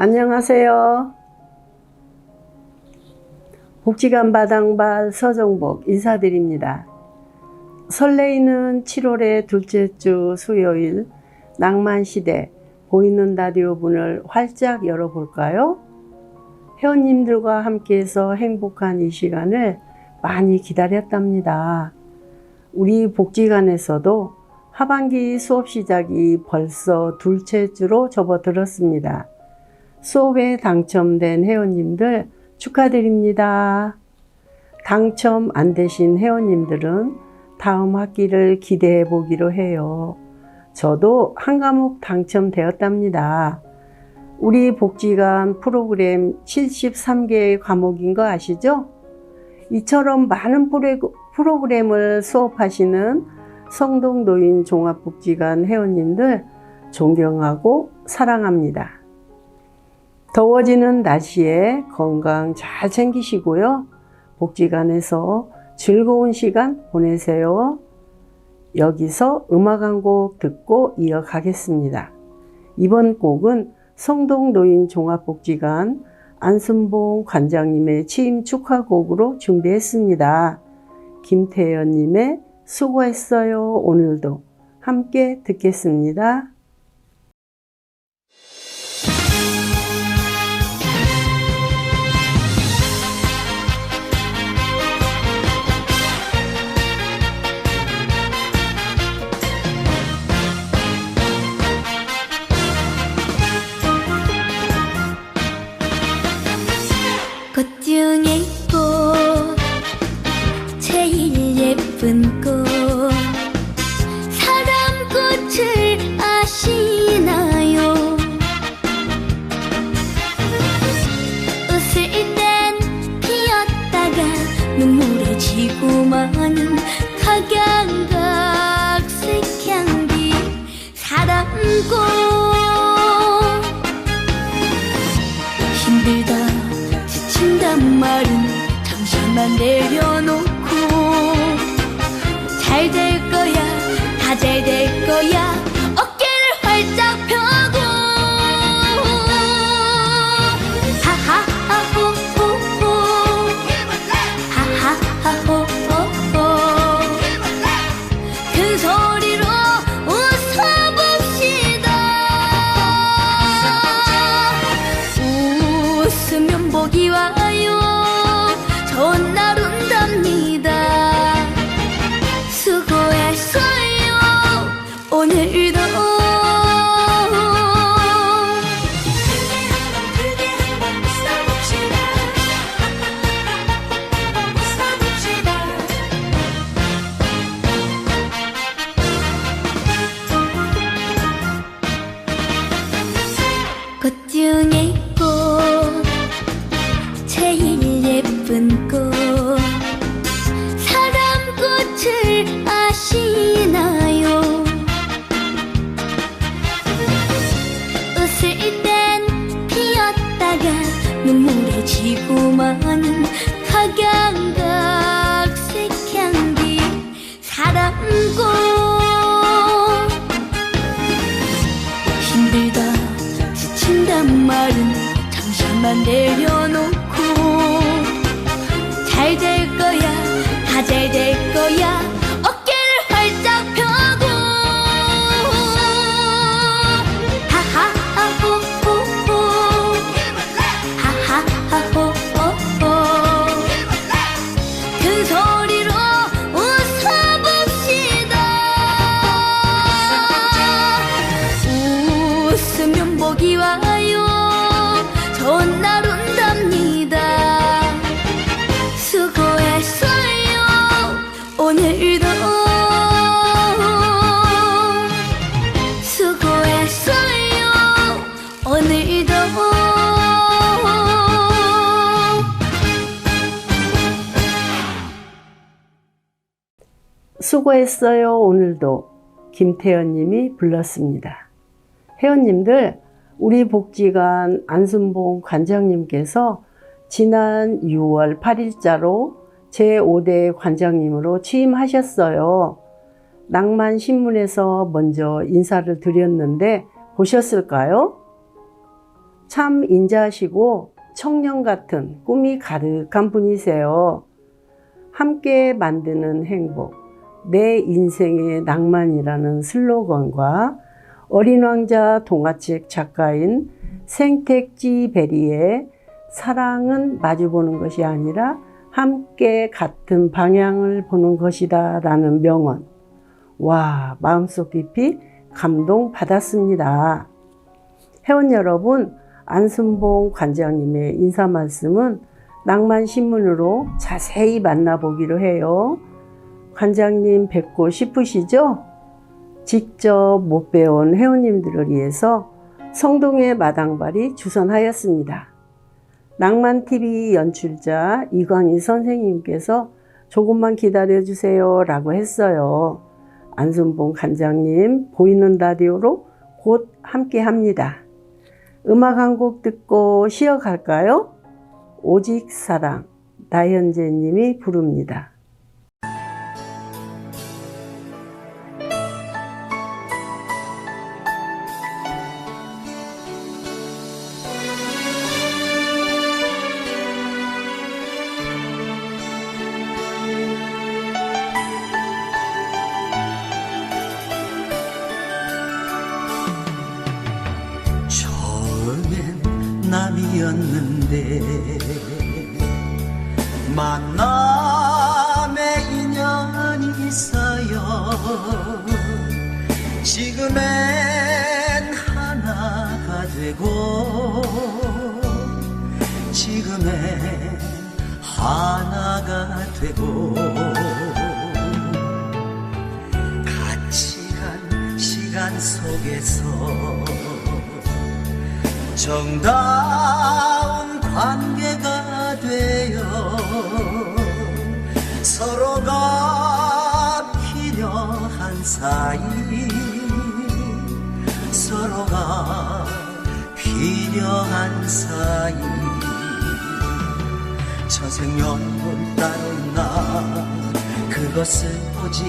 안녕하세요. 복지관 바당발 서정복 인사드립니다. 설레이는 7월의 둘째 주 수요일 낭만시대 보이는 라디오 문을 활짝 열어볼까요? 회원님들과 함께해서 행복한 이 시간을 많이 기다렸답니다. 우리 복지관에서도 하반기 수업 시작이 벌써 둘째 주로 접어들었습니다. 수업에 당첨된 회원님들 축하드립니다. 당첨 안 되신 회원님들은 다음 학기를 기대해 보기로 해요. 저도 한 과목 당첨되었답니다. 우리 복지관 프로그램 73개의 과목인 거 아시죠? 이처럼 많은 프로- 프로그램을 수업하시는 성동노인 종합복지관 회원님들 존경하고 사랑합니다. 더워지는 날씨에 건강 잘 챙기시고요. 복지관에서 즐거운 시간 보내세요. 여기서 음악 한 곡 듣고 이어가겠습니다. 이번 곡은 성동노인 종합복지관 안순봉 관장님의 취임 축하곡으로 준비했습니다. 김태연님의 수고했어요. 오늘도 함께 듣겠습니다. 각양각색 향기 사랑꽃 다잘 수고했어요. 오늘도 김태연 님이 불렀습니다. 회원님들, 우리 복지관 안순봉 관장님께서 지난 6월 8일자로 제5대 관장님으로 취임하셨어요. 낭만 신문에서 먼저 인사를 드렸는데 보셨을까요? 참 인자하시고 청년 같은 꿈이 가득한 분이세요. 함께 만드는 행복, 내 인생의 낭만이라는 슬로건과 어린 왕자 동화책 작가인 생택지 베리의 사랑은 마주보는 것이 아니라 함께 같은 방향을 보는 것이다 라는 명언. 와, 마음속 깊이 감동받았습니다. 회원 여러분, 안순봉 관장님의 인사 말씀은 낭만신문으로 자세히 만나보기로 해요. 관장님 뵙고 싶으시죠? 직접 못 배운 회원님들을 위해서 성동의 마당발이 주선하였습니다. 낭만TV 연출자 이광희 선생님께서 조금만 기다려주세요 라고 했어요. 안순봉 관장님 보이는 라디오로 곧 함께 합니다. 음악 한 곡 듣고 쉬어갈까요? 오직 사랑 나현재 님이 부릅니다. 되고 지금엔 하나가 되고 같이 간 시간 속에서 정다운 관계가 되어 서로가 필요한 사이 서로가 필요한 사이. 천생연분 따로 있나 그것은 오직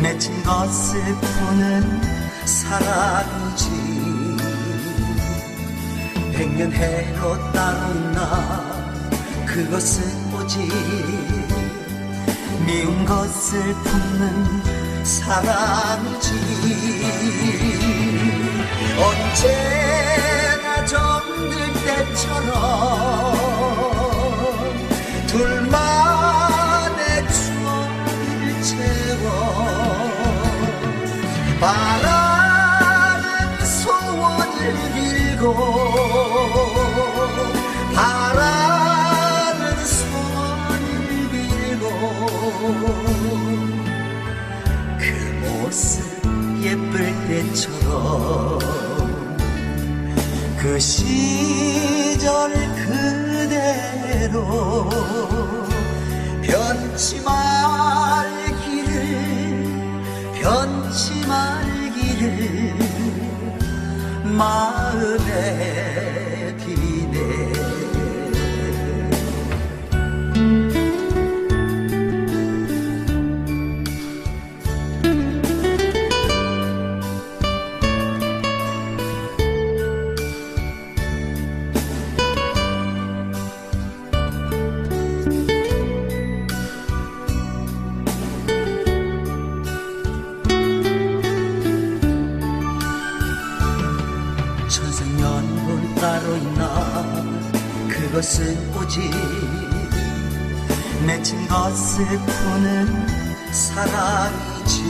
맺힌 것을 푸는 사랑이지. 백년 해로 따로 있나 그것은 오직 미운 것을 품는 사랑이지 언제나 정들 때처럼 둘만의 추억을 채워 바라는 소원을 빌고 바라는 소원을 빌고 그 모습 예쁠 때처럼 그 시절 그대로 변치 말기를 변치 말기를 마음에 것은 오직 맺힌 것을 푸는 사랑이지.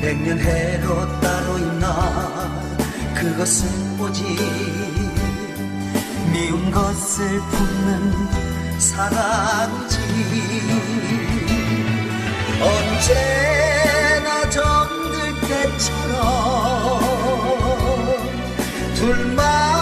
백년 해로 따로 있나 그것은 오직 미운 것을 품는 사랑이지. 언제나 정들 때처럼 둘만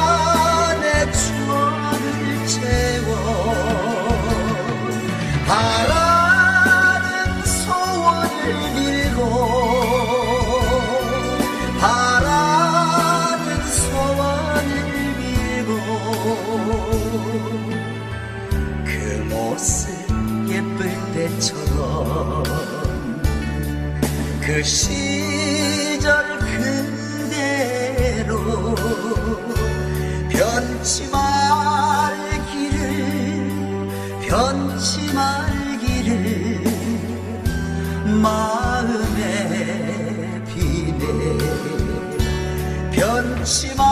그 모습 예쁠 때처럼 그 시절 그대로 변치 말기를 변치 말기를 마음에 비네 변치 말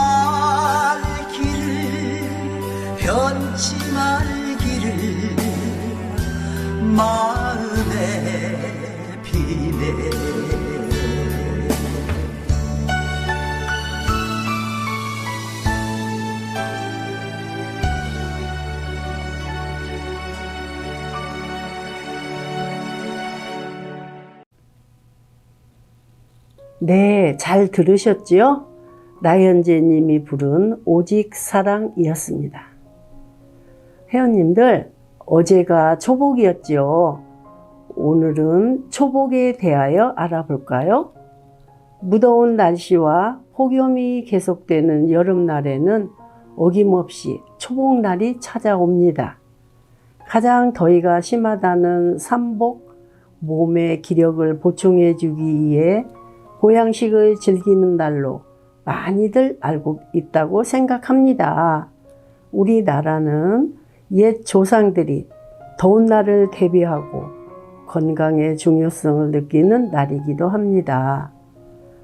마음에 비네 네, 잘 들으셨지요? 나현재 님이 부른 오직 사랑이었습니다. 회원님들, 어제가 초복이었지요. 오늘은 초복에 대하여 알아볼까요? 무더운 날씨와 폭염이 계속되는 여름날에는 어김없이 초복날이 찾아옵니다. 가장 더위가 심하다는 삼복, 몸의 기력을 보충해 주기 위해 보양식을 즐기는 날로 많이들 알고 있다고 생각합니다. 우리나라는 옛 조상들이 더운 날을 대비하고 건강의 중요성을 느끼는 날이기도 합니다.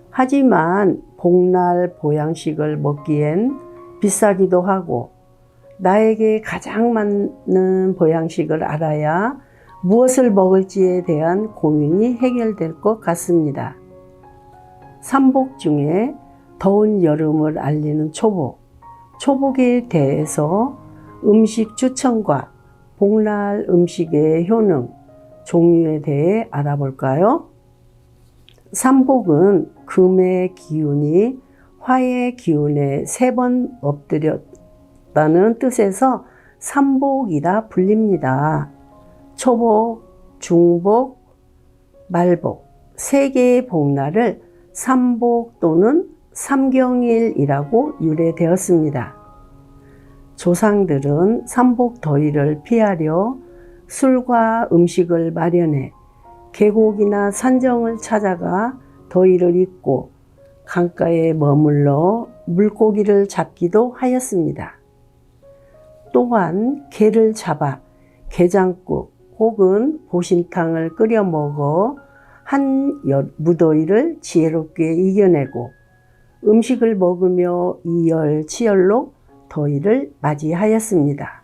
하지만 복날 보양식을 먹기엔 비싸기도 하고 나에게 가장 맞는 보양식을 알아야 무엇을 먹을지에 대한 고민이 해결될 것 같습니다. 삼복 중에 더운 여름을 알리는 초복, 초복에 대해서 음식 추천과 복날 음식의 효능, 종류에 대해 알아볼까요? 삼복은 금의 기운이 화의 기운에 세 번 엎드렸다는 뜻에서 삼복이라 불립니다. 초복, 중복, 말복 세 개의 복날을 삼복 또는 삼경일이라고 유래되었습니다. 조상들은 삼복 더위를 피하려 술과 음식을 마련해 계곡이나 산정을 찾아가 더위를 잊고 강가에 머물러 물고기를 잡기도 하였습니다. 또한 게를 잡아 게장국 혹은 보신탕을 끓여 먹어 한 여- 무더위를 지혜롭게 이겨내고 음식을 먹으며 이열치열로 더위를 맞이하였습니다.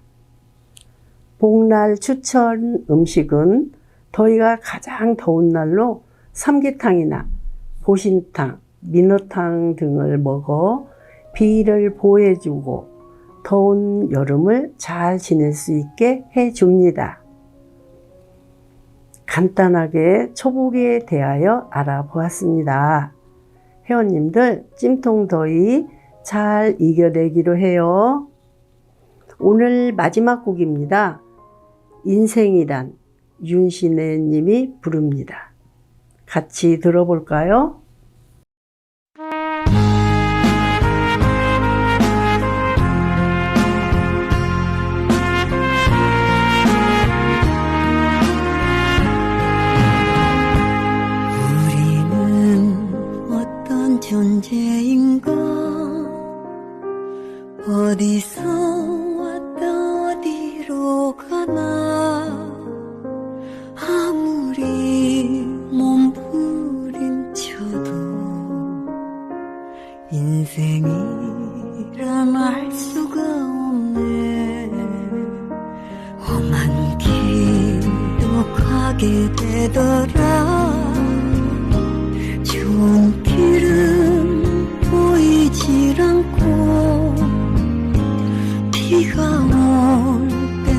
복날 추천 음식은 더위가 가장 더운 날로 삼계탕이나 보신탕, 민어탕 등을 먹어 비위를 보호해주고 더운 여름을 잘 지낼 수 있게 해줍니다. 간단하게 초복에 대하여 알아보았습니다. 회원님들 찜통 더위 잘 이겨내기로 해요. 오늘 마지막 곡입니다. 인생이란 윤신혜 님이 부릅니다. 같이 들어볼까요? 우리는 어떤 존재인가 어디서 비가 올땐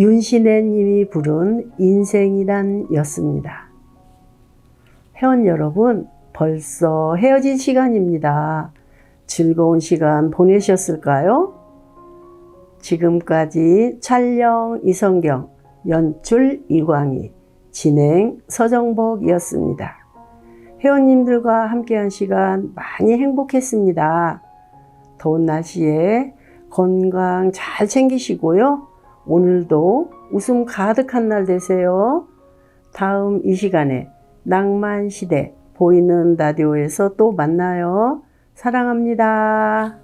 윤신혜 님이 부른 인생이란 였습니다. 회원 여러분, 벌써 헤어질 시간입니다. 즐거운 시간 보내셨을까요? 지금까지 촬영 이성경, 연출 이광희, 진행 서정복이었습니다. 회원님들과 함께한 시간 많이 행복했습니다. 더운 날씨에 건강 잘 챙기시고요. 오늘도 웃음 가득한 날 되세요. 다음 이 시간에 낭만 시대 보이는 라디오에서 또 만나요. 사랑합니다.